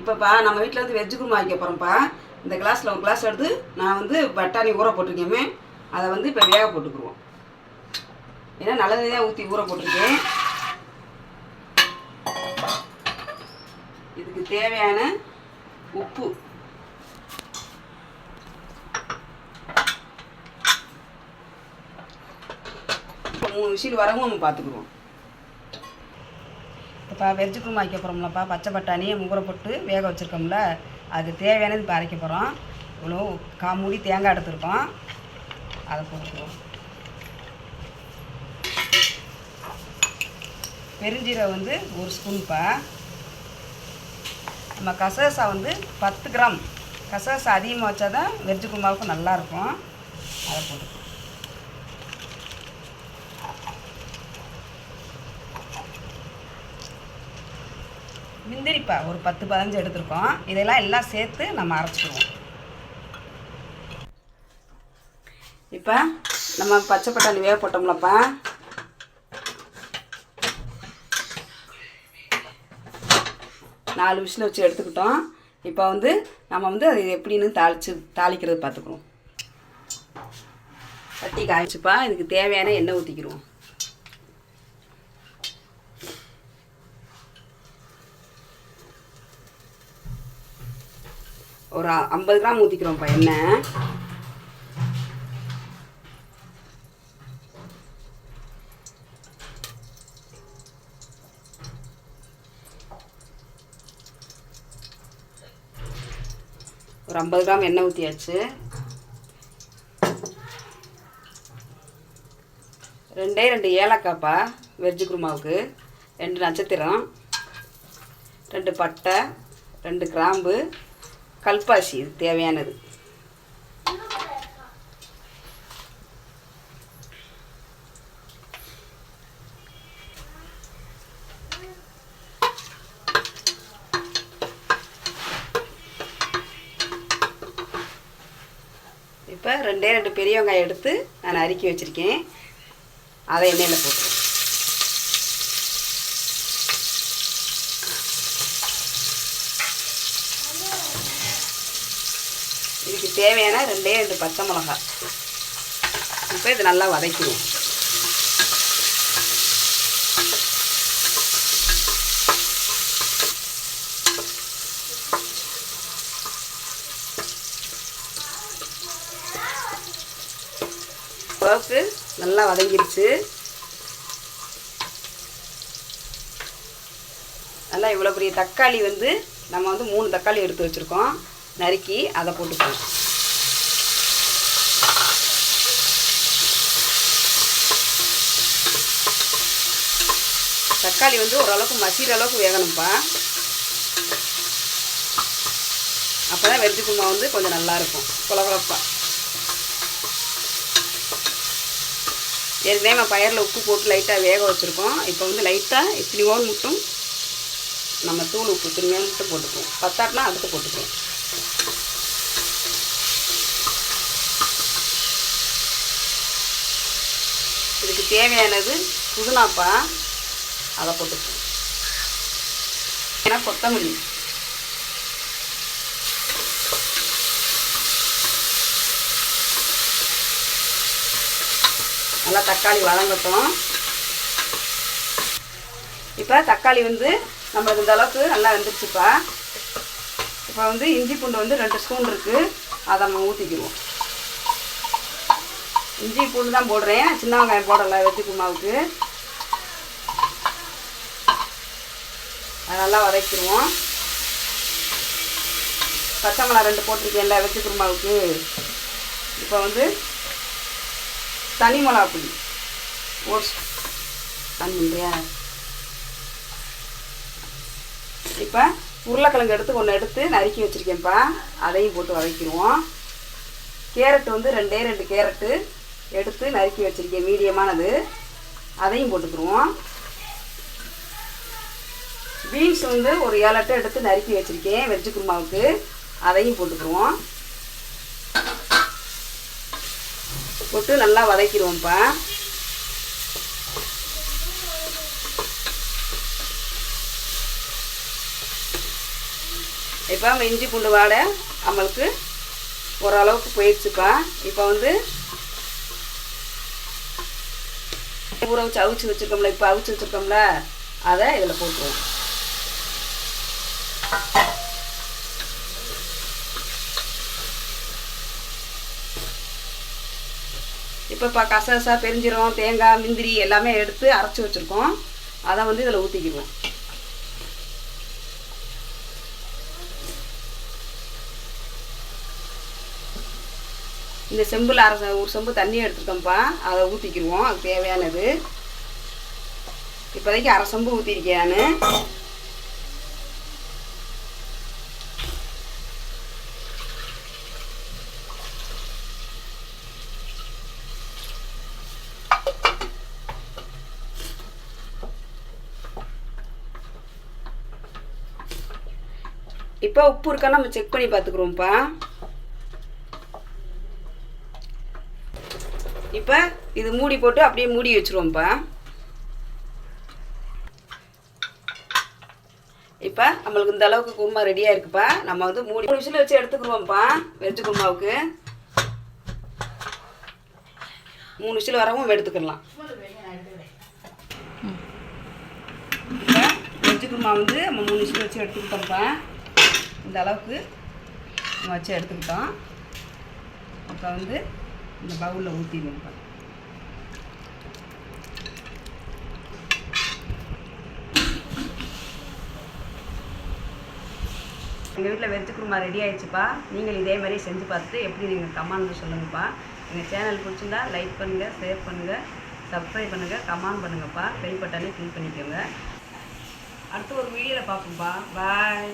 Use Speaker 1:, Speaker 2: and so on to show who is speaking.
Speaker 1: இப்போப்பா நம்ம வீட்டில் வந்து வெஜ்ஜு குருமா வைக்க போகிறோம்ப்பா இந்த கிளாஸில் ஒரு கிளாஸ் எடுத்து நான் வந்து பட்டாணி ஊற போட்டிருக்கேமே அதை வந்து இப்போ வேக போட்டுக்குருவோம். ஏன்னா நல்லது தான் ஊற்றி ஊற போட்டிருக்கேன். இதுக்கு தேவையான உப்பு. மூணு விசில் வரவும் நம்ம பார்த்துக்குருவோம் இப்போ வெஜ்ஜு குருமா வைக்க போகிறோம்லப்பா பச்சை பட்டாணி ஊற போட்டு வேக வச்சுருக்கோம்ல. அது தேவையானது இப்போ அரைக்க போகிறோம் இவ்வளோ கா மூடி தேங்காய் எடுத்துருக்கோம். அதை போட்டுக்குவோம். பெருஞ்சீரகம் வந்து ஒரு ஸ்பூன்ப்பா. நம்ம கசகசா வந்து பத்து கிராம். கசகசா அதிகமாக வச்சா தான் வெஜ்ஜு குருமாவுக்கும் நல்லாயிருக்கும். அதை போட்டுக்குவோம். முந்திரிப்பா ஒரு பத்து பதினஞ்சு எடுத்திருக்கோம். இதெல்லாம் எல்லாம் சேர்த்து நம்ம அரைச்சிடுவோம். இப்போ நம்ம பச்சை பட்டாணி வேக போட்டோம்லப்பா நாலு விசில் வச்சு எடுத்துக்கிட்டோம். இப்போ வந்து நம்ம வந்து அது எப்படின்னு தாளித்து தாளிக்கிறது பார்த்துக்குறோம் சட்டி காய்ச்சிப்பா. இதுக்கு தேவையான எண்ணெய் ஊற்றிக்கிடுவோம் ஒரு ஐம்பது கிராம் ஊற்றிக்கிறோம்ப்பா எண்ணெய் ஒரு ஐம்பது கிராம் எண்ணெய் ஊற்றியாச்சு ரெண்டே ரெண்டு ஏலக்காய்ப்பா வெஜ்ஜு குருமாவுக்கு. ரெண்டு நட்சத்திரம் ரெண்டு பட்டை ரெண்டு கிராம்பு கல்பாசி இது தேவையானது. இப்போ ரெண்டே ரெண்டு பெரிய வெங்காயம் எடுத்து நான் அரிக்கி வச்சுருக்கேன். அதை எண்ணெயில் போட்டு இதுக்கு தேவையான ரெண்டே ரெண்டு பச்சை மிளகாய் இப்போ இது நல்லா வதக்கிடுவோம். அளவுக்கு நல்லா வதங்கிருச்சு. நல்லா இவ்வளோ பெரிய தக்காளி வந்து நம்ம வந்து மூணு தக்காளி எடுத்து வச்சுருக்கோம். நறுக்கி அதை போட்டுக்கணும் தக்காளி வந்து ஓரளவுக்கு மசிகிற அளவுக்கு வேகணும்ப்பா. அப்போ தான் வெஜ்ஜு குமா வந்து கொஞ்சம் நல்லாயிருக்கும் குழகுழப்பாக ஏற்கனவே நம்ம பயிரில் உப்பு போட்டு லைட்டாக வேக வச்சுருக்கோம். இப்போ வந்து லைட்டாக எத்தனையோ மட்டும் நம்ம தூள் உப்பு திரும்பியாக மட்டும் போட்டுக்குவோம் பத்தாட்டினா அடுத்து போட்டுக்குவோம் இதுக்கு தேவையானது புதினாப்பா. அதை போட்டுக்குவோம் ஏன்னா கொத்தமல்லி. நல்லா தக்காளி வதங்கட்டும். இப்போ தக்காளி வந்து நம்மளுக்கு இந்த அளவுக்கு நல்லா வெந்துருச்சுப்பா இப்போ. வந்து இஞ்சி பூண்டு வந்து ரெண்டு ஸ்பூன் இருக்குது அதை நம்ம ஊற்றிக்கிடுவோம் இஞ்சி பூண்டு தான் போடுறேன். சின்ன வெங்காயம் போடலை வெஜ்ஜு குருமாவுக்கு. நல்லா வதக்கிடுவோம். பச்சை மிளகா ரெண்டு போட்டிருக்கேன்ல வெஜ்ஜு குருமாவுக்கு இப்போ வந்து தனி மிளகா பொடி ஓட்ஸ் தண்ணி இப்போ உருளைக்கிழங்கு எடுத்து ஒன்று எடுத்து நறுக்கி வச்சுருக்கேன்ப்பா. அதையும் போட்டு வதக்கிடுவோம். கேரட் வந்து ரெண்டே ரெண்டு கேரட்டு எடுத்து நறுக்கி வச்சுருக்கேன் மீடியமானது. அதையும் போட்டுக்கிடுவோம். பீன்ஸ் வந்து ஒரு ஏழு எட்டு எடுத்து நறுக்கி வச்சுருக்கேன் வெஜ்ஜு குருமாவுக்கு. அதையும் போட்டுக்கிடுவோம் போட்டு நல்லா வதக்கிடுவோம்ப்பா இப்போ நம்ம இஞ்சி பூண்டு வாடை நம்மளுக்கு ஓரளவுக்கு போயிடுச்சுப்பா. இப்போ வந்து ஊற வச்சு அவிச்சு வச்சுருக்கோம்ல இப்போ அவிச்சு வச்சுருக்கோம்ல அதை இதில் போட்டுருவோம். இப்போ இப்போ கசகசா பெருஞ்சீரம் தேங்காய் முந்திரி எல்லாமே எடுத்து அரைச்சி வச்சுருக்கோம். அதை வந்து இதில் ஊற்றிக்கிடுவோம் இந்த செம்பில் அரை ஒரு செம்பு தண்ணி எடுத்துருக்கோம்ப்பா. அதை ஊற்றிக்கிடுவோம் அது தேவையானது. இப்போதைக்கு அரை செம்பு ஊற்றிருக்கேன் நான். இப்போ உப்பு இருக்கா நம்ம செக் பண்ணி பார்த்துக்குறோம்ப்பா. இப்போ இது மூடி போட்டு அப்படியே மூடி வச்சுருவோம்ப்பா. இப்போ நம்மளுக்கு இந்த அளவுக்கு குருமா ரெடியாக இருக்குப்பா. நம்ம வந்து மூடி மூணு விசில் வச்சு எடுத்துக்குருவோம்ப்பா வெஜ்ஜு குருமாவுக்கு. மூணு விசில் வரவும் எடுத்துக்கலாம் இப்போ குருமா வந்து நம்ம மூணு விசில் வச்சு எடுத்துக்கிட்டோம்ப்பா. இந்த அளவுக்கு நம்ம வச்சு எடுத்துக்கிட்டோம். இப்போ வந்து இந்த பவுலில் ஊற்றிடுவோம்ப்பா எங்கள் வீட்டில் வெஜ்ஜு குருமா ரெடி ஆயிடுச்சுப்பா. நீங்கள் இதே மாதிரி செஞ்சு பார்த்துட்டு எப்படி நீங்கள் கமெண்ட் சொல்லுங்கப்பா. எங்கள் சேனல் பிடிச்சிருந்தா லைக் பண்ணுங்கள் ஷேர் பண்ணுங்கள் சப்ஸ்கிரைப் பண்ணுங்கள் கமெண்ட் பண்ணுங்கப்பா. பெல் பட்டனே கிளிக் பண்ணிக்கோங்க. அடுத்து ஒரு வீடியோவில் பார்ப்போம்ப்பா. பாய்